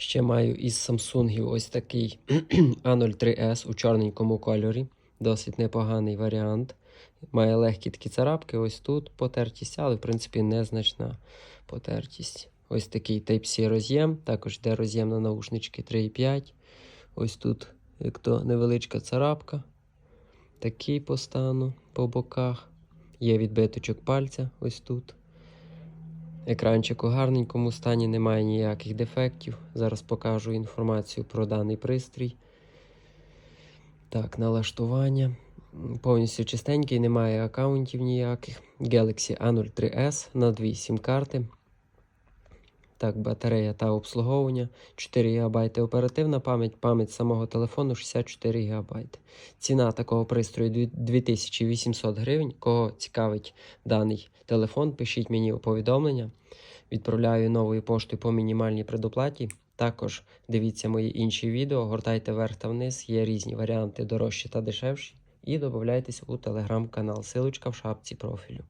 Ще маю із Samsung ось такий A03S у чорненькому кольорі. Досить непоганий варіант. Має легкі такі царапки, ось тут потертість, але в принципі незначна потертість. Ось такий Type-C роз'єм, також йде роз'єм на наушнички 3.5. Ось тут, як то невеличка царапка. Такий по стану по боках. Є відбиточок пальця ось тут. Екранчик у гарненькому стані, немає ніяких дефектів. Зараз покажу інформацію про даний пристрій. Так, налаштування. Повністю чистенький, немає аккаунтів ніяких. Galaxy A03S на дві сім-карти. Так, батарея та обслуговування. 4 ГБ оперативна пам'ять, пам'ять самого телефону 64 ГБ. Ціна такого пристрою 2800 гривень. Кого цікавить даний телефон, пишіть мені повідомлення. Відправляю новою поштою по мінімальній предоплаті. Також дивіться мої інші відео, гортайте вверх та вниз, є різні варіанти дорожчі та дешевші. І додайтесь у телеграм-канал. Силочка в шапці профілю.